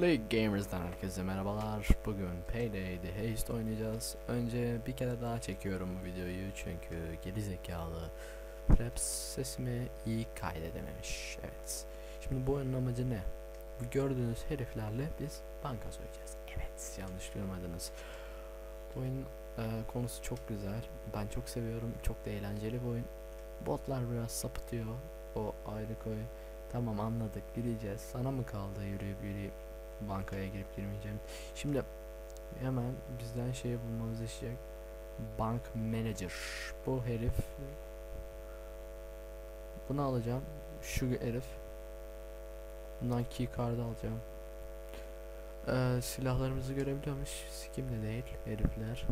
League Gamers'dan herkese merhabalar. Bugün Payday The Haste oynayacağız. Önce bir kere daha çekiyorum bu videoyu çünkü geri zekalı Fraps sesimi iyi kaydedememiş. Evet. Şimdi bu oyunun amacı ne? Bu gördüğünüz heriflerle biz banka soyacağız. Evet, yanlış duymadınız. Bu oyun e, konusu çok güzel. Ben çok seviyorum. Çok da eğlenceli bir oyun. Botlar biraz sapıtıyor. O ayrı koy. Tamam anladık gireceğiz. Sana mı kaldı yürüyüp yürüyüp bankaya girip girmeyeceğim. Şimdi hemen bizden şey bulmamızı isteyecek. Bank Manager. Bu herif bunu alacağım. Şu herif. Bundan key card'ı alacağım. Ee, silahlarımızı görebiliyormuş. Sikim de değil herifler.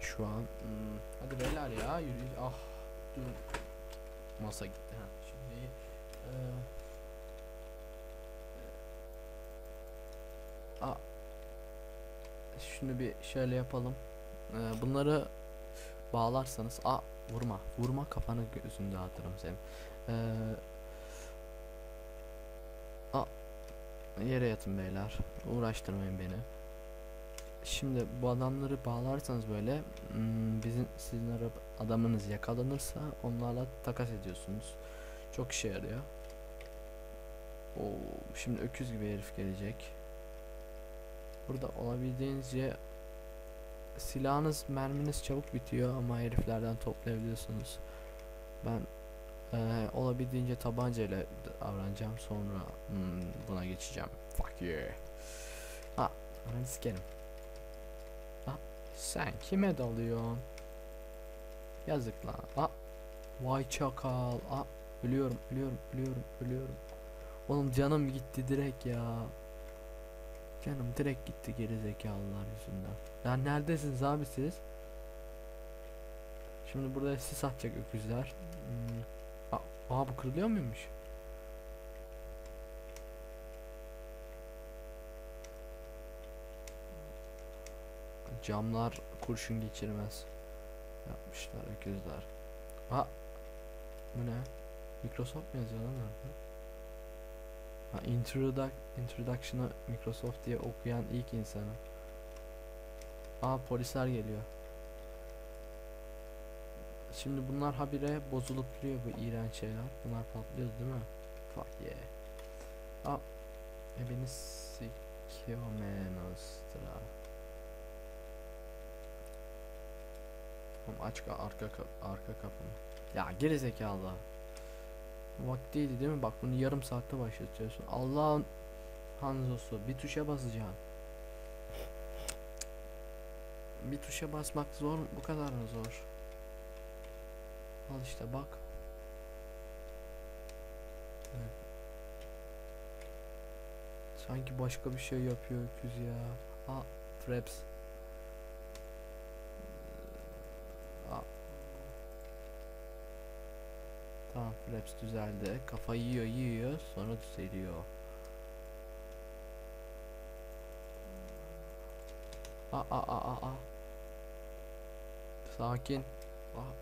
Şu an. Hmm, Hadi beyler ya yürü. Ah dur. Masa gitti. Ha. Şimdi ee, A şunu bir şöyle yapalım. Ee, bunları bağlarsanız a vurma vurma kafanı gözünde dağıtırım seni. Ee, a yere yatın beyler. Uğraştırmayın beni. Şimdi bu adamları bağlarsanız böyle hmm, bizim sizin adamınız yakalanırsa onlarla takas ediyorsunuz. Çok işe yarıyor. Oo, şimdi öküz gibi herif gelecek. Burada olabildiğince silahınız merminiz çabuk bitiyor ama heriflerden toplayabiliyorsunuz. Ben eee olabildiğince tabancayla davranacağım sonra hmm, buna geçeceğim. Fuck yeah. Ha, ananı sikerim. Ha, sen kime dalıyorsun? Yazık lan. Ha, vay çakal. Ha, ölüyorum, ölüyorum, ölüyorum, ölüyorum. Oğlum canım gitti direkt ya. Canım direkt gitti geri zekalılar yüzünden. Ya neredesiniz abi siz? Şimdi burada sis atacak öküzler. Hmm. Aa, aa, bu kırılıyor muymuş? Camlar kurşun geçirmez. Yapmışlar öküzler. Ha. Bu ne? Microsoft mu yazıyor lan orada? Ha, introduc introduction'ı Microsoft diye okuyan ilk insanı. Aa polisler geliyor. Şimdi bunlar habire bozulup duruyor bu iğrenç şeyler. Bunlar patlıyor değil mi? Fuck yeah. Aa. E beni sikiyor menostra. Tamam aç ka arka ka arka kapını. Ya geri zekalı. Vaktiydi değil mi? Bak bunu yarım saatte başlatıyorsun. Allah'ın Hanzosu bir tuşa basacaksın. Bir tuşa basmak zor mu? Bu kadar mı zor? Al işte bak. Evet. Sanki başka bir şey yapıyor öküz ya. Aa, Fraps. Tamam Fraps düzeldi. Kafa yiyor yiyor sonra düzeliyor. Aa aa aa aa. Sakin. Aa.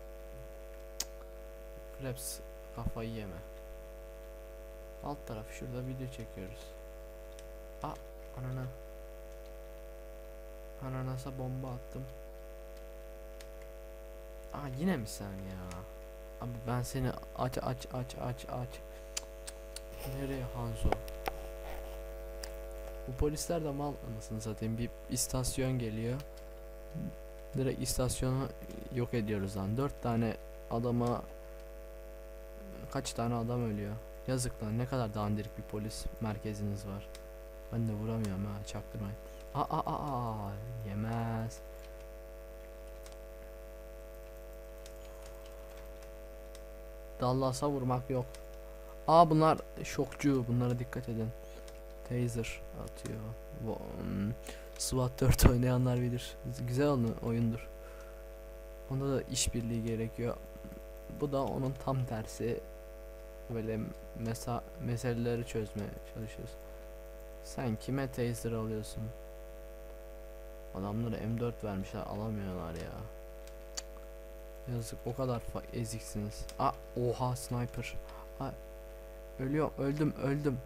Fraps kafayı yeme. Alt taraf şurada video çekiyoruz. Aa anana. Ananasa bomba attım. Aa yine mi sen ya? Abi ben seni aç aç aç aç aç. Nereye Hanzo? Bu polisler de mal anasını satayım. Bir istasyon geliyor. Direkt istasyonu yok ediyoruz lan. Dört tane adama kaç tane adam ölüyor. Yazık lan ne kadar dandirik bir polis merkeziniz var. Ben de vuramıyorum ha çaktırmayın. Aa aa aa yemez. Dallas'a vurmak yok. Aa bunlar şokçu. Bunlara dikkat edin. Taser atıyor. SWAT 4 oynayanlar bilir. Güzel oyun, oyundur. Onda da işbirliği gerekiyor. Bu da onun tam tersi. Böyle mesa meseleleri çözmeye çalışıyoruz. Sen kime taser alıyorsun? Adamlara M4 vermişler alamıyorlar ya. Yazık o kadar eziksiniz. Aa oha sniper. Aa, ölüyorum öldüm öldüm.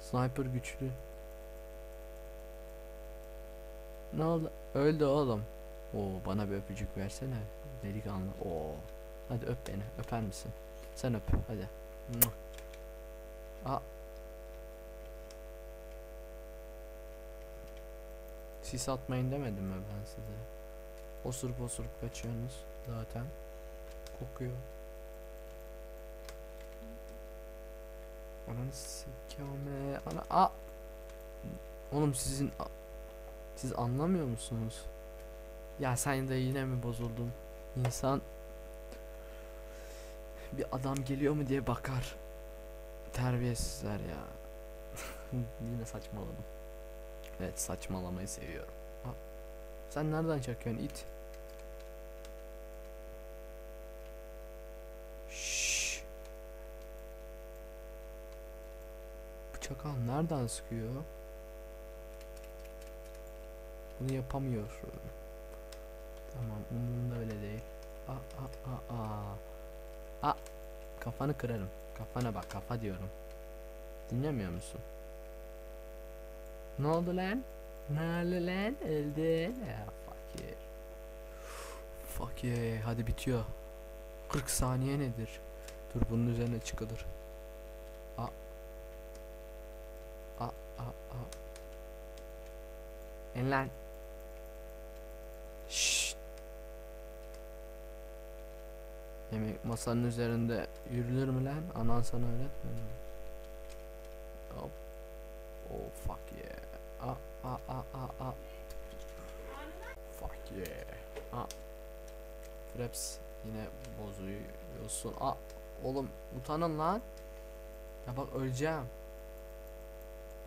Sniper güçlü. Ne oldu? Öldü oğlum. Oo bana bir öpücük versene. Delikanlı. Oo. Hadi öp beni. Öper misin? Sen öp. Hadi. Aa. Sis atmayın demedim mi ben size? Osurup osurup kaçıyorsunuz zaten. Kokuyor. Ananı sikame. Ana a. Oğlum sizin siz anlamıyor musunuz? Ya sen de yine mi bozuldun? İnsan bir adam geliyor mu diye bakar. Terbiyesizler ya. yine saçmaladım. Evet saçmalamayı seviyorum. Sen nereden çakıyorsun it? Çakal nereden sıkıyor? Bunu yapamıyor. Tamam umurumda öyle değil. Aa aa aa aa. Kafanı kırarım. Kafana bak kafa diyorum. Dinlemiyor musun? Ne oldu lan? Ne oldu lan? Öldün. Ya. Fuck yeah. Hadi bitiyor. 40 saniye nedir? Dur bunun üzerine çıkılır. A a a. En lan. Şşt. Yemek masanın üzerinde yürülür mü lan? Anan sana öğretmedi mi? Hop. Oh fuck yeah. A a a a a. Fuck yeah. A. Fraps yine bozuyorsun. A oğlum utanın lan. Ya bak öleceğim.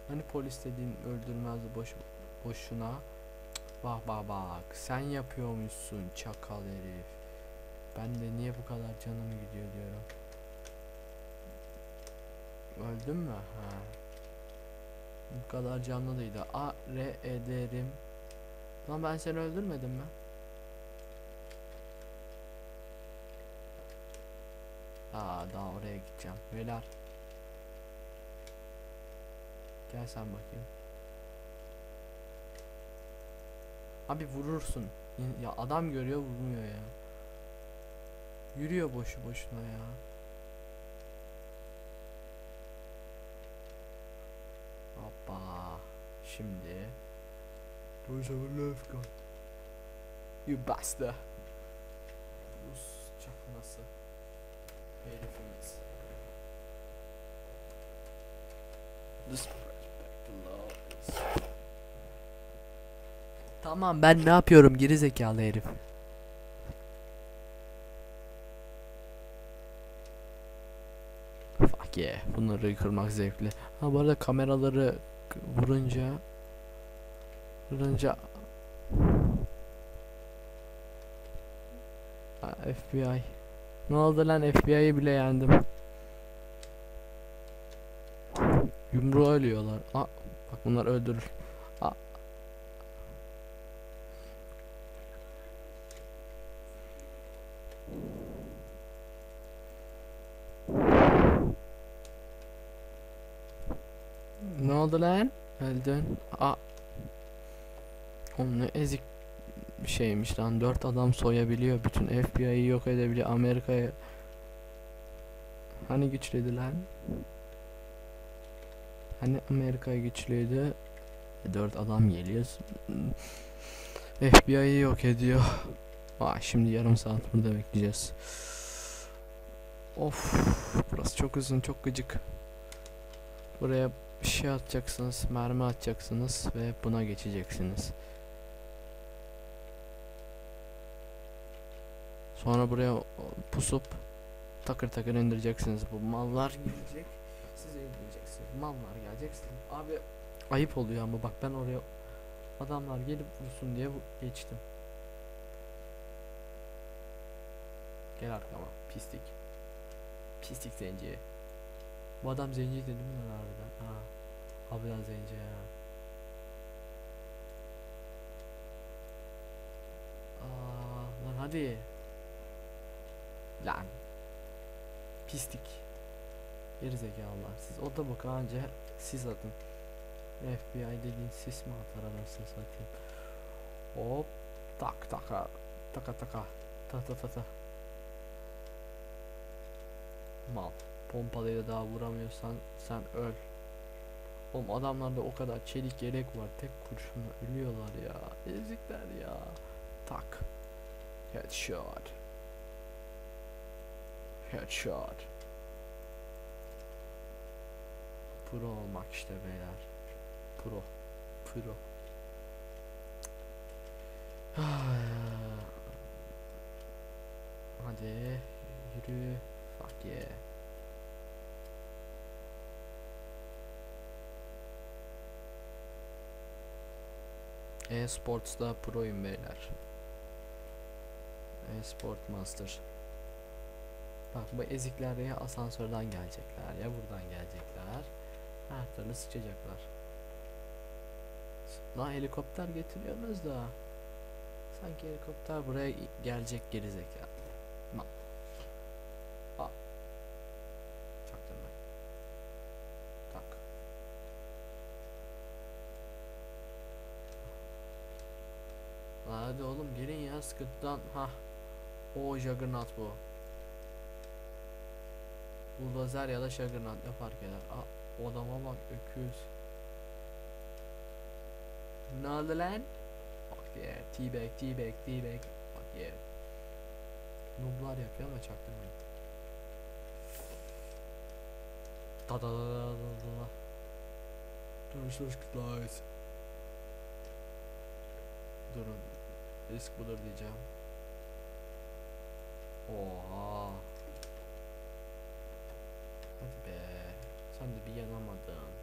Hani polis dediğin öldürmezdi boş boşuna. Bak bak bak sen yapıyormuşsun çakal herif. Ben de niye bu kadar canım gidiyor diyorum. Öldün mü? Ha. Bu kadar canlı değildi. A re ederim. Lan ben seni öldürmedim mi? Aa daha oraya gideceğim. Beyler. Gel sen bakayım. Abi vurursun. Ya adam görüyor vurmuyor ya. Yürüyor boşu boşuna ya. Hoppa. Şimdi. There's a left gun. You bastard. Rus çakması. Herifimiz. Tamam ben ne yapıyorum geri zekalı herif. Fuck yeah. Bunları kırmak zevkli. Ha bu arada kameraları vurunca vurunca Ha, FBI. Ne oldu lan FBI'yi bile yendim. Yumruğa ölüyorlar. Aa, bak bunlar öldürür. Aa. Ne oldu lan? Öldün. Aa. Oğlum ezik şeymiş lan. Dört adam soyabiliyor. Bütün FBI'yi yok edebiliyor. Amerika'ya Hani güçlüydü lan? Hani Amerika güçlüydü? E, Dört adam geliyor. FBI'yi yok ediyor. Aa, şimdi yarım saat burada bekleyeceğiz. Of, burası çok uzun, çok gıcık. Buraya bir şey atacaksınız, mermi atacaksınız ve buna geçeceksiniz. Sonra buraya pusup takır takır indireceksiniz. Bu mallar gelecek. Siz indireceksiniz. Mallar gelecek. Abi ayıp oluyor ama bak ben oraya adamlar gelip vursun diye geçtim. Gel arkama pislik. Pislik zenci. Bu adam zenci değil mi lan harbiden? Ha. Harbiden zenci ya. Aa, lan hadi. Lan. Pislik. Gerizekalılar. Siz o da bakın anca siz atın. FBI dediğin sis mi atar anasını satayım. Hop. Tak taka. Taka taka. Ta ta ta ta. Mal. Pompalıyla daha vuramıyorsan sen öl. Oğlum adamlarda o kadar çelik yelek var. Tek kurşunla ölüyorlar ya. Ezikler ya. Tak. Headshot. Headshot. Pro olmak işte beyler. Pro. Pro. Hadi yürü. Fuck yeah. E-Sports'ta proyum beyler. E-Sport Master. Bak bu ezikler ya asansörden gelecekler ya buradan gelecekler. Her türlü sıçacaklar. Lan helikopter getiriyorsunuz da. Sanki helikopter buraya gelecek gerizekalı. Ma. A. Çaktırma. Tak. Lan Hadi oğlum gelin ya sıkıntıdan. Ha. O Juggernaut bu. Bulldozer ya da Juggernaut ne fark eder? Aa, o adama bak öküz. Ne oldu lan? Fuck yeah. Teabag, teabag, teabag. Fuck yeah. Nooblar yapıyor ama çaktırmayın. Da da da da da da da. Duruşmuş guys. Durun. Risk budur diyeceğim. Oha. Hadi be. Sen de bir yanamadın.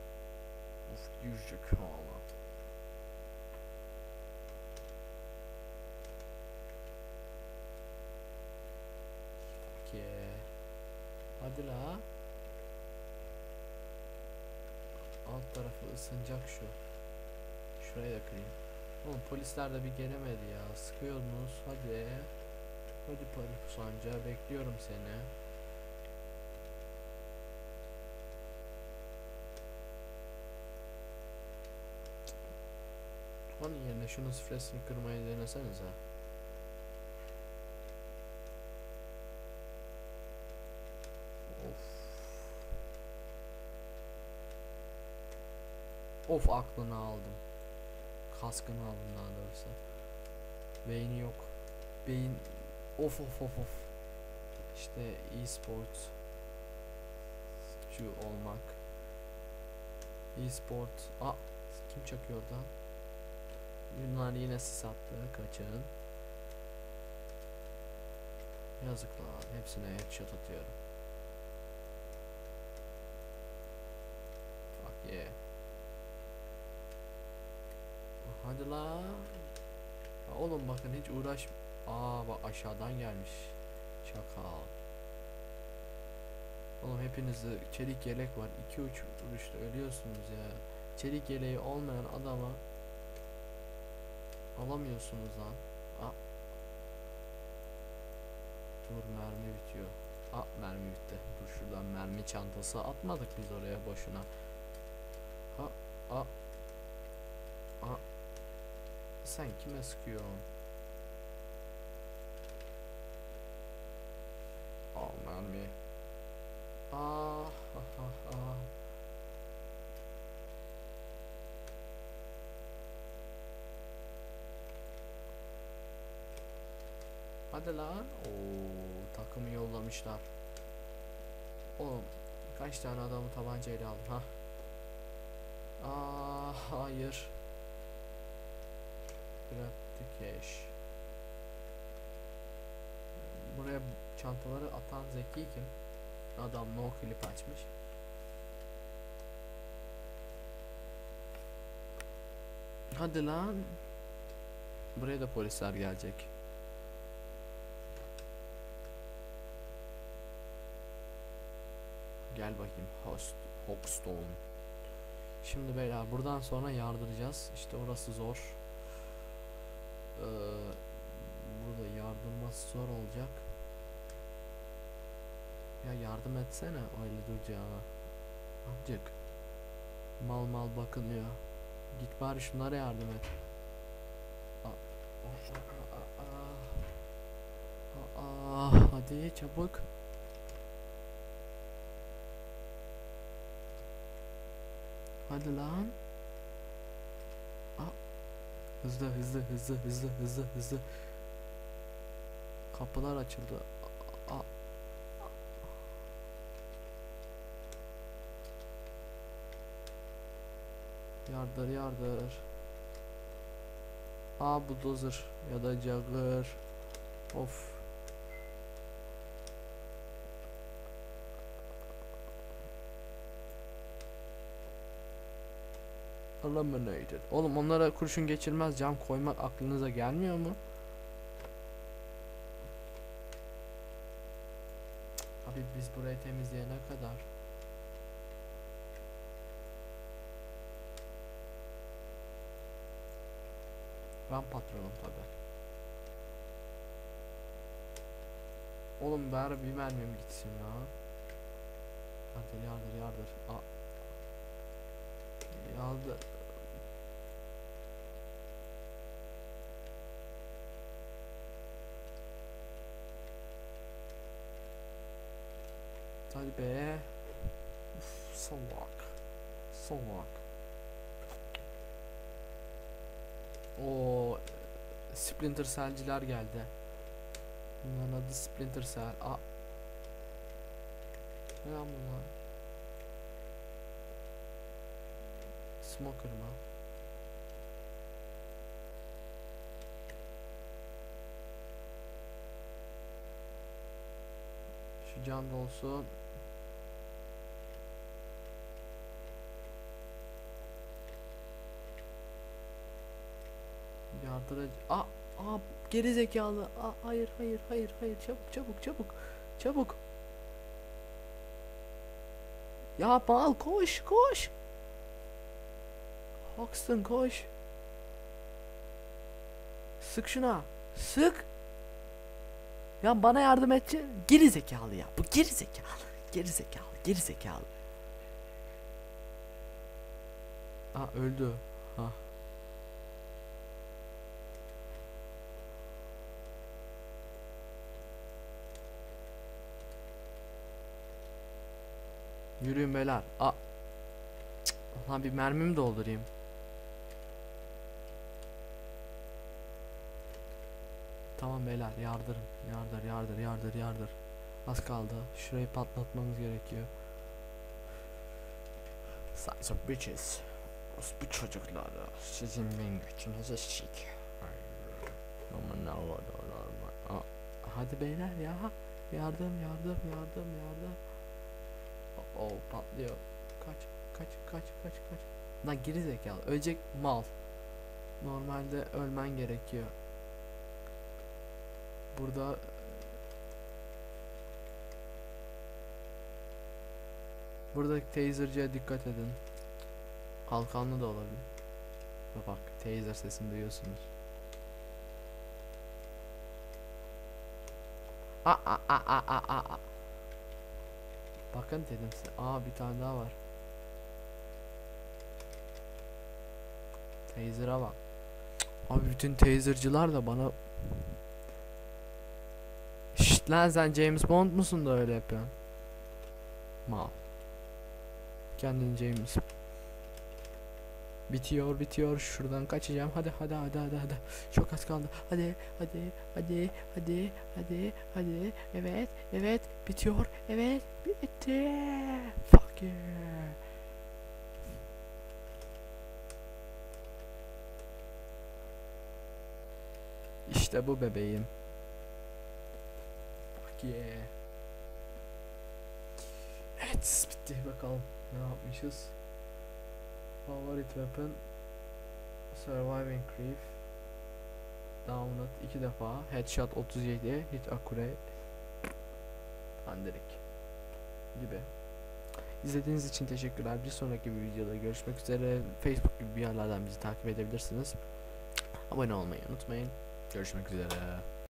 Uf. Fuck yeah. Hadi la. Alt tarafı ısınacak şu. Şuraya da kırayım. Oğlum polisler de bir gelemedi ya. Sıkıyorsunuz. Hadi. Hadi polis sancağı bekliyorum seni. Onun yerine şunun sifresini kırmayı denesenize. Of. Of aklını aldım. Kaskını aldım daha doğrusu. Beyni yok. Beyin of of of of. İşte e-sport olmak. E-sport. Aa kim çakıyor oradan? Bunlar yine sis attı. Kaçın. Yazık lan. Hepsine headshot atıyorum. Fuck yeah. Hadi la. Oğlum bakın hiç uğraş. Aa bak aşağıdan gelmiş. Çakal. Oğlum hepinizde çelik yelek var. 2 uç vuruşta ölüyorsunuz ya. Çelik yeleği olmayan adama alamıyorsunuz lan. Aa. Dur mermi bitiyor. Aa mermi bitti. Dur şuradan mermi çantası atmadık biz oraya boşuna. Ha a sen kime sıkıyorsun? Al mermi. Ah ah ah ah. Hadi lan. Oo, takımı yollamışlar. Oğlum kaç tane adamı tabancayla aldım ha? Aa hayır. Grab cash. Buraya çantaları atan zeki kim? Adam no clip açmış. Hadi lan. Buraya da polisler gelecek. Gel bakayım Host Hoxstone. Şimdi beyler buradan sonra yardıracağız. İşte orası zor e, burada yardırması zor olacak. Ya yardım etsene öyle duracağına. Amcık. Mal mal bakınıyor. Git bari şunlara yardım et. Hadi çabuk. Hadi lan. Hızlı hızlı hızlı hızlı hızlı hızlı. Kapılar açıldı. Aa. Yardır yardır. Aa bulldozer ya da jugger. Of. Eliminated. Oğlum onlara kurşun geçirmez cam koymak aklınıza gelmiyor mu? Abi biz burayı temizleyene kadar. Ben patronum tabi. Oğlum bari bir mermim gitsin ya. Yardır yardır yardır. Aa. Yardır. Hadi be. Uf, salak. Salak. O Splinter Cell'ciler geldi. Bunların adı Splinter Cell. Aa. Ne lan bunlar? Smoker mı? Şu can dolsun. Yardırıcı. Aa, aa geri zekalı. Aa, hayır hayır hayır hayır çabuk çabuk çabuk. Çabuk. Ya bal koş koş. Hoxton koş. Sık şuna. Sık. Ya bana yardım edecek. Geri zekalı ya. Bu geri zekalı. Geri zekalı. Geri zekalı. Aa öldü. Ha. Yürüyün beyler. Aa. Lan bir mermimi doldurayım. Tamam beyler yardırın. Yardır yardır yardır yardır. Az kaldı. Şurayı patlatmamız gerekiyor. Sons of bitches. Bu çocukları sizin ben gücünüze sik. Aman ne var Aa, Hadi beyler ya. Yardım yardım yardım yardım. Oh, oh patlıyor. Kaç kaç kaç kaç kaç. Lan geri zekalı ölecek mal. Normalde ölmen gerekiyor. Burada Buradaki taser'cıya dikkat edin. Kalkanlı da olabilir. Bak, taser sesini duyuyorsunuz. A a a a a a. Bakın dedim size. Aa bir tane daha var. Taser'a bak. Abi bütün taser'cılar da bana lan sen James Bond musun da öyle yapıyorsun? Mal. Kendin James. Bitiyor bitiyor. Şuradan kaçacağım. Hadi hadi hadi hadi hadi. Çok az kaldı. Hadi hadi hadi hadi hadi hadi. Evet evet. Bitiyor. Evet bitti. Fuck yeah. İşte bu bebeğim fuck yeah evet bitti bakalım ne yapmışız Favorite weapon Surviving Creep Downed iki defa Headshot 37 Hit accurate Panderik gibi İzlediğiniz için teşekkürler. Bir sonraki bir videoda görüşmek üzere. Facebook gibi bir yerlerden bizi takip edebilirsiniz. Abone olmayı unutmayın. Görüşmek üzere.